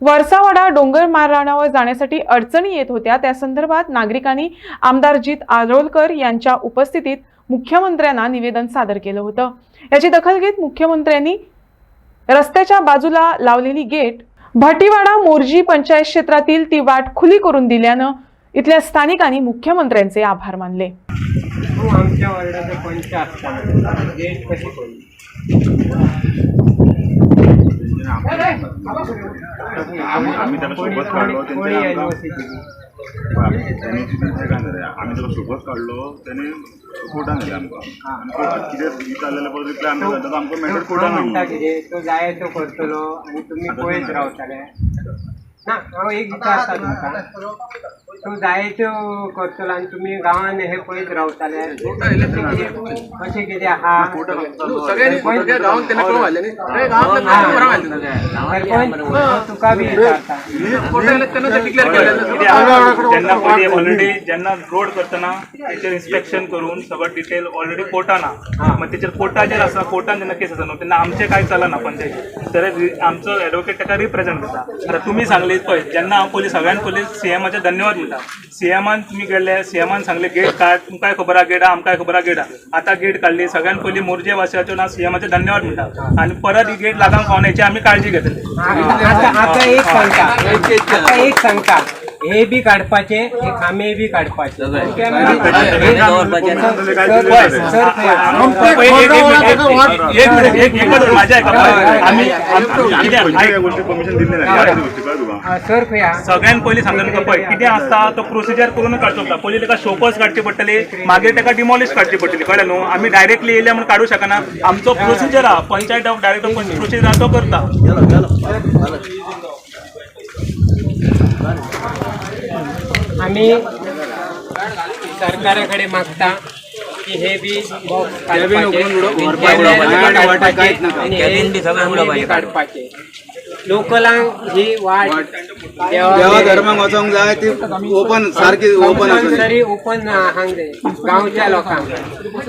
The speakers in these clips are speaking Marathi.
वरसावाडा डोंगर मारणावर जाण्यासाठी अडचणी येत होत्या. त्या संदर्भात नागरिकांनी आमदार जित आरोलकर यांच्या उपस्थितीत मुख्यमंत्र्यांना निवेदन सादर केलं होतं. याची दखल घेत मुख्यमंत्र्यांनी रस्त्याच्या बाजूला लावलेली गेट भाटीवाडा मोरजी पंचायत क्षेत्रातील ती वाट खुली करून दिल्यानं इथल्या स्थानिकांनी मुख्यमंत्र्यांचे आभार मानले. हो, आमच्या पंच असताना. गेट कशी खोली आम्ही आम्ही त्याला सोबत काढलो त्यांनी आमका- त्यांनी चिंता काय नाही आम्ही त्याला सोबत काढलो त्याने कोर्टान दिले आमकां कोर्टात कितें विचारलेले पळय रिप्लाय आमकां जाता तो आमकां मेटर म्हणटा. कितें तो जाय तो करतलो आनी तुमी पळयत रावतले ना हांव एक विचारता तुमकां तूं जाय त्यो करतलो आनी तुमी गांवान हे पळयत रावतले कशें कितें आहा सरपंच हांव तुका बी विचारता त्यांना पहिले ऑलरेडी ज्यांना रोड करतना त्याचेर इन्स्पेक्शन करून सगळं डिटेल ऑलरेडी कोर्टान आहा मग त्याचेर कोर्टाचेर आसा कोर्टान जेन्ना केस आसा न्हू तेन्ना आमचें कांय चलना पंचायती तर आमचो एडवोकेट ताका रिप्रेझेंट करता आतां तुमी सांगले पळय जेन्ना हांव पयलीं सगळ्यान पयलीं सीएमाचे धन्यवाद म्हणटा सीएमान तुमी गेले सीएमान सांगले गेट काड तुमकांय खबर आहा गेट आहा आमकांय खबर आहा गेट आहा आतां गेट काडली सगळ्यान पयलीं मोरजे वासियाच्यो ना सीएमाचे धन्यवाद म्हणटा आनी परत ही गेट लागांक पावना हेची आमी काळजी घेतली. आता आता एक सांगता आता एक सांगता हे बी काडपाचे हे खांबे बी काडपाचे तुका सर खंय सगळ्यान पयलीं तुका पळय कितें आसता तो प्रोसिजर करूनच काडचो पडटा पयलीं ताका शोपस काडची पडटली मागीर ताका डिमॉलिश काडची पडटली कळ्ळें न्हू आमी डायरेक्टली येयले म्हणून काडूं शकना आमचो प्रोसिजर आहा पंचायत ऑफ डायरेक्ट प्रोसिजर आहा तो करता आम्ही सरकारा कडेन मागता की हे बी बॉक्स काडपाचे हे लोकलांक ही वाट देवा धर्माक वचोंक जाय ती ओपन सारकी ओपन कंपल्सरी ओपन हांग जाय गांवच्या लोकांक.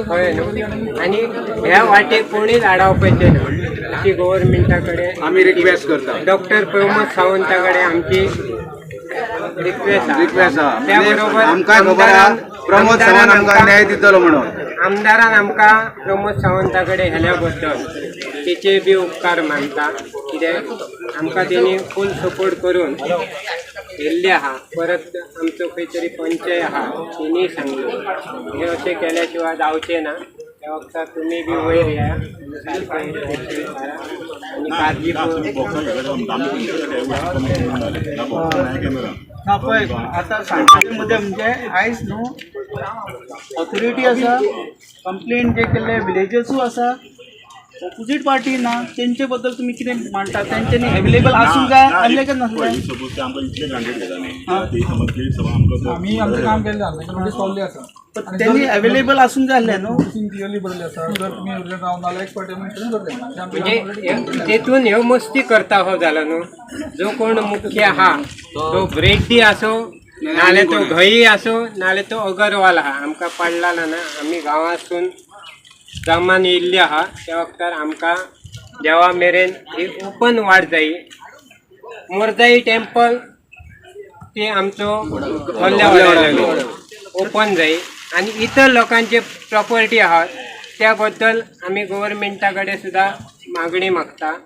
कळ्ळें न्हू आनी ह्या वाटेक कोणीच आडावपाचें ना? अशी गव्हर्मेंटा कडेन आमी रिक्वेस्ट करता. डॉक्टर प्रमोद सावंता कडेन आमची रिक्वेस्ट त्या म्हणजे बरोबर आमकांय खबर आहा आमदारान- प्रमोद सावंत आमकां आमकां- न्याय दितलो म्हणून. आमदारान आमकां प्रमोद सावंता कडेन हेल्या बद्दल तेचे बी उपकार मानता. कित्याक? आमकां तेणी फूल सपोर्ट करून येल्ले आहा. परत आमचो खंय तरी पंचय आहा तेणी सांगले हे अशें केल्या शिवाय जावचें ना. बी या. काळजी तुम्ही ना केलो पळय आतां सांगचे मध्ये म्हणजे आयज न्हू ऑथॉरिटी आसा कंप्लेन जे केल्ले विलेजर्सूय आसा ऑपोजीट पार्टी ना तेंचे बद्दल तुमी कितें मांडटा तेंच्यांनी अवेलेबल आसूंक जाय अवेलेबल नासूंक जाय सपोज ते आमकां इतले ग्रांटेड घेता न्ही ती समज ती समज आमकां आमी आमचें काम केलें पण त्यांनी अवेलेबल जाय आसलें न्हू म्हणजे हे- तेतून ह्यो मस्ती करता हो जालो न्हू जो कोण मुख्य आहा तो ब्रेड्डी आसो नाल्यार तो घई आसो नाल्यार तो अगरवाल आहा आमकां पडला ना ना आमी गांवांतसून जमान येयल्ली आहा त्या वखदार आमकां देवा मेरेन ही ओपन वाट जायी मोरजाई टेम्पल ते आमचो ओपन जायी आनी इतर लोकांचे प्रॉपर्टी आहात त्या बद्दल आमी गव्हर्मेंटा कडेन सुद्दां मागणी मागता.